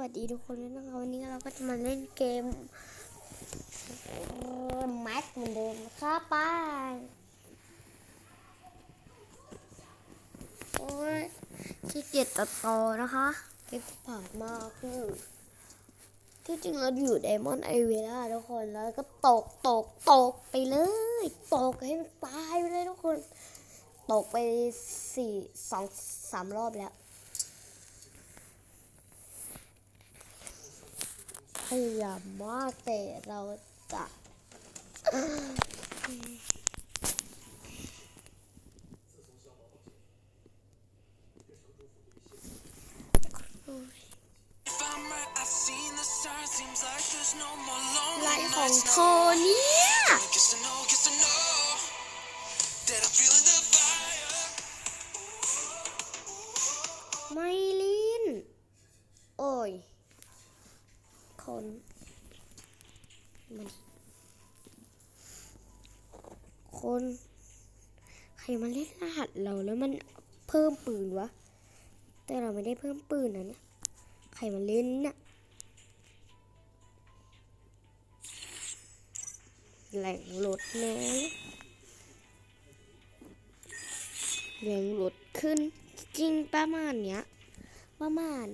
สวัสดีทุกคนด้วยนะคะวันนี้เราก็จะมาเล่นเกมแม็กเหมือนเดิมนะคะป้าโอ้ยขี้เกียจตัดต่อนะคะเกมผ่านมาคือที่จริงเราอยู่ไดมอนด์ไอเวล่าทุกคนแล้วก็ตกตกตกไปเลยตกให้มันตายไปเลยทุกคน ตกไปสี่สองสามรอบแล้ว พยายามมากแต่เราจะลาของโทนี่ไม่ลินโอ้ย คนมันคน ใครมาเล่นรหัสเราแล้วมันเพิ่มปืนวะ แต่เราไม่ได้เพิ่มปืนนะเนี่ย ใครมาเล่นน่ะแหล่งรถนะแหล่งรถขึ้น จริงประมาณเนี้ย ประมาณ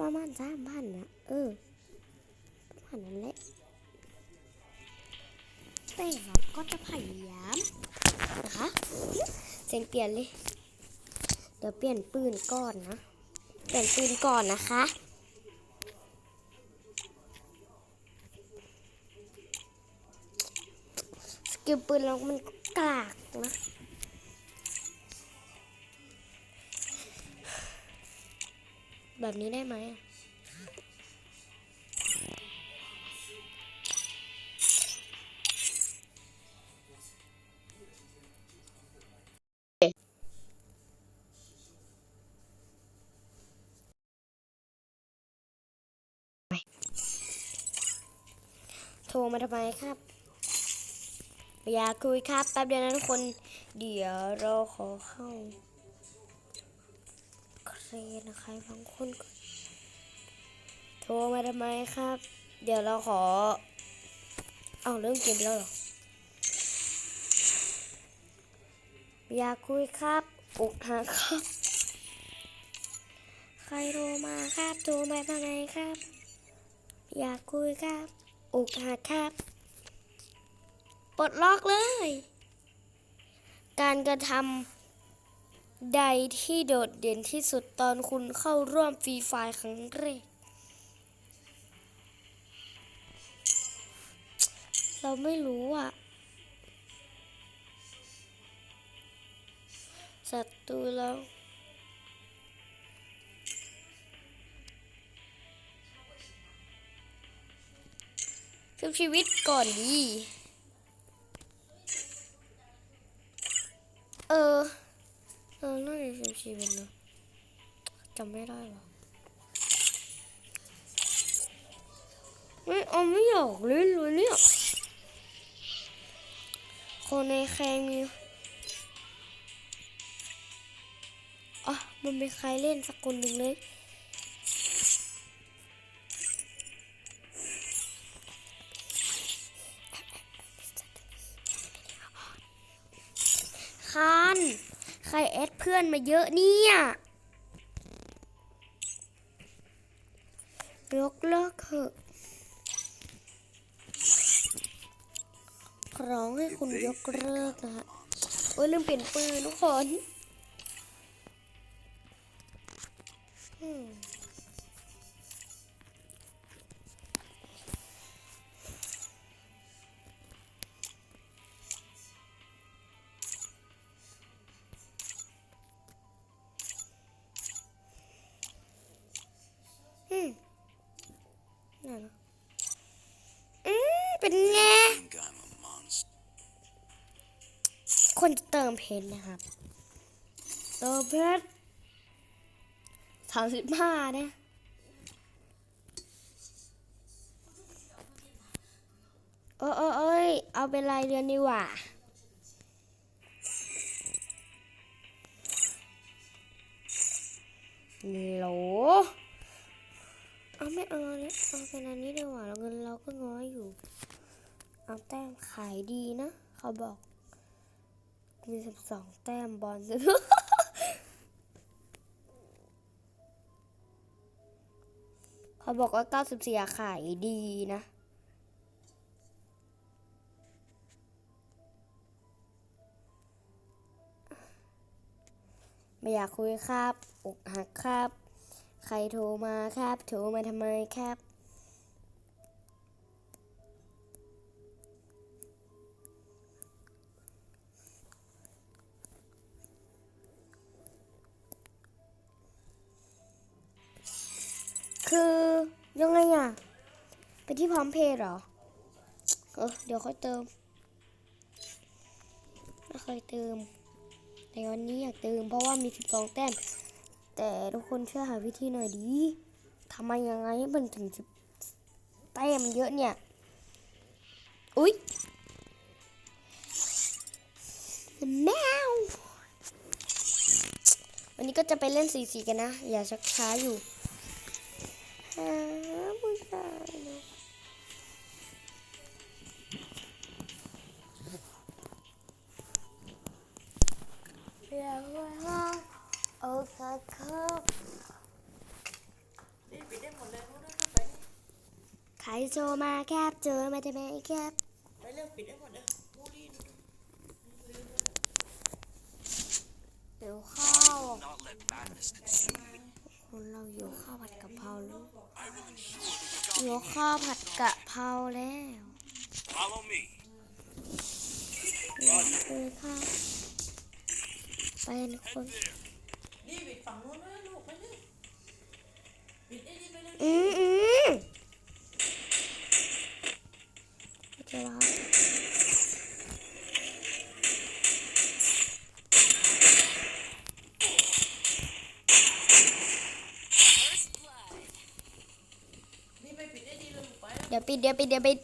ประมาณสามพันนะเออ ประมานั้นแหละแต่เราก็จะพยายามนะคะเสียงเปลี่ยนเลย เดี๋ยวเปลี่ยนปืนก่อนนะ เปลี่ยนปืนก่อนนะคะสกิลปืนเรามันกลากนะแบบนี้ได้ไหม โทรมาทำไมครับอย่าคุยครับแป๊บเดียวนะทุกคน เดี๋ยวเราขอเข้าเครนนะคะบางคนโทรมาทำไมครับ เดี๋ยวเราขอ เอาเริ่มเกมแล้วเหรออยากคุยครับอกหักครับ ใครโทรมาครับโทรมาทำไมครับ อยากคุยครับ โอกหักครับปลดล็อกเลย การกระทำใดที่โดดเด่นที่สุดตอนคุณเข้าร่วมฟรีไฟล์ครั้งแรก เราไม่รู้อะศัตรูเรา ชีวิตก่อนดี เออ เออน่าจะเป็นชีวิตนะจำไม่ได้หรอไม่เอาไม่อยากเล่นเลยเนี่ย คนในแคงมีอ๋อมันไม่ใครเล่นสักคนหนึ่งเลย เพื่อนมาเยอะเนี่ยยกเลิกเถอะร้องให้คุณยกเลิกนะฮะโอ้ยลืมเปลี่ยนปืนทุกคนอื คนจะเติมเพชรนะครับ เติมเพชรสามสิบห้าเนะเออเออเอ้ยเอาเป็นรายเดือนดีกว่าโหลเอาไม่เอาเนี่ยเอาเป็นอันนี้ดีกว่าเงินเราก็น้อยอยู่ เอาแต้มขายดีนะ เขาบอก มีสิบสองแต้มบอลเขาบอกว่าเก้าสิบสี่ขายดีนะไม่อยากคุยครับอกหักครับ ใครโทรมาครับ โทรมาทำไมครับ ยังไงอะ ไปที่พร้อมเพย์เหรอ เออเดี๋ยวค่อยเติม ไม่เคยเติมแต่วันนี้อยากเติมเพราะว่ามี12แต้ม แต่ทุกคนช่วยหาวิธีหน่อยดีทำไมยังไงให้มันถึงสิบแต้มเยอะเนี่ย อุ๊ยแมววันนี้ก็จะไปเล่นสีสีกันนะ อย่าชักช้าอยู่ หาผู้ชายนะอยากว่าโอ้ค่ะครับนี่ปิดได้หมดเลยรู้นะไปดิใครโทรมาแคบเจอมาจะไหมแคบไปเรื่องปิดได้หมดเลยรู้ดีดูดิเดี๋ยวเข้า ว Not let madness consume me. คนเราอยู่ข้าวผัดกะเพราแล้ว I will ensure that อยู่ข้าวผัดกะเพราแล้ว you follow me. คือข้าวเป็นคนนี่ปิดฝั่งนู้นน ปเดี๋ยวปิดเดี๋ยวปิดเดี๋ยวปิด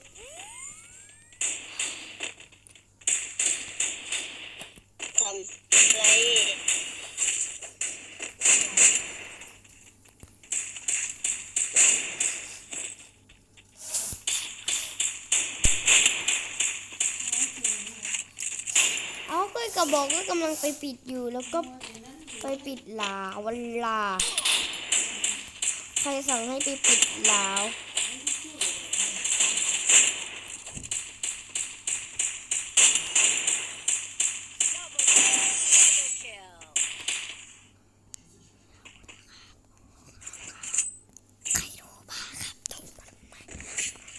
ทำไรเอาก็กระบอกก็กำลังไปปิดอยู่แล้วก็ไปปิดลาวันลาใครสั่งให้ไปปิดลาว ใครโทรมาครับโทรมาทำไม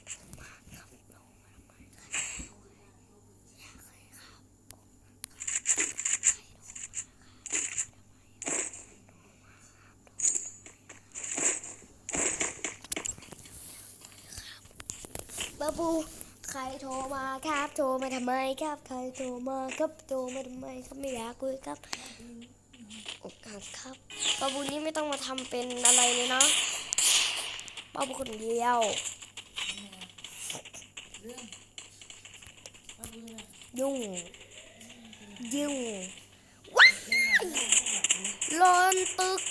โทรมาครับโทรมาทำไมใครโทรมาอยากให้ครับใครโทรมาครับบาบู ใครโทรมา ครับโทรมาทำไมครับใครโทรมาครับโทรมาทำไมครับไม่อยากคุยครับอกหักครับบาบูนี่ไม่ต้องมาทำเป็นอะไรเลยเนาะบาบูคนเดียวยุ่งยุ่งว้าลนตึก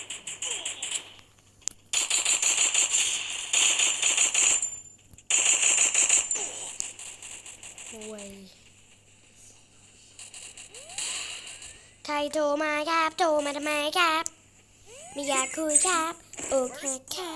โอ้ย ใครโทรมาครับ โทรมาทำไมครับ ไม่อยากคุยครับ โอเคครับ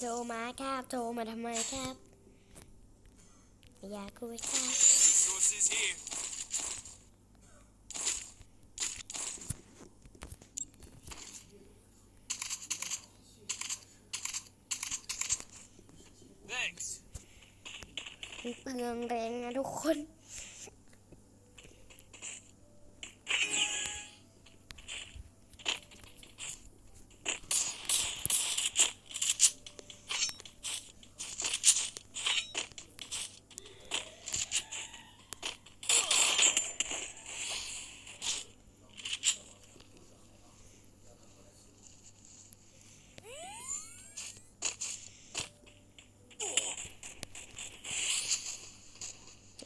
โทรมาครับ โทรมาทำไมครับ อยากคุยครับ Resources here. Thanks. มันเปลืองแรงนะทุกคน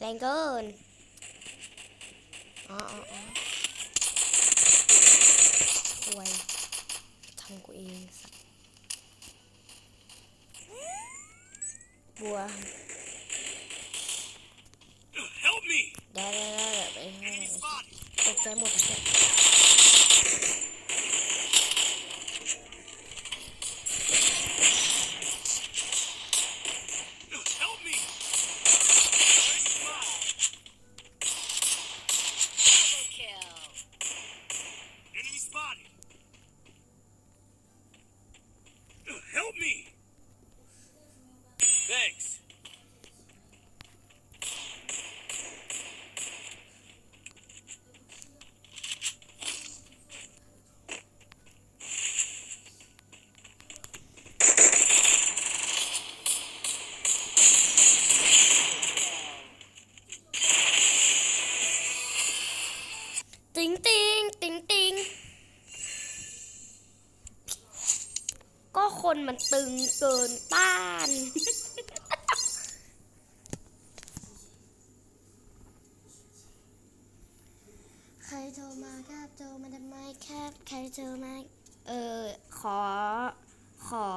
แร งเกินอ๋ออ๋ออ๋อควยทำกูเองสักบัว Help me! ได้ได้ได้ได้ไปให้ Enemy spotted. ตกใจหมดเลย คนมันตึงเกินต้าน ใครโทรมาครับโทรมาทำไมครับ ใครโทรมา เออ ขอ ขอ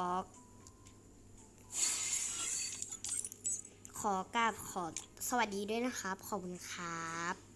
ขอกราบขอสวัสดีด้วยนะครับ ขอบคุณครับ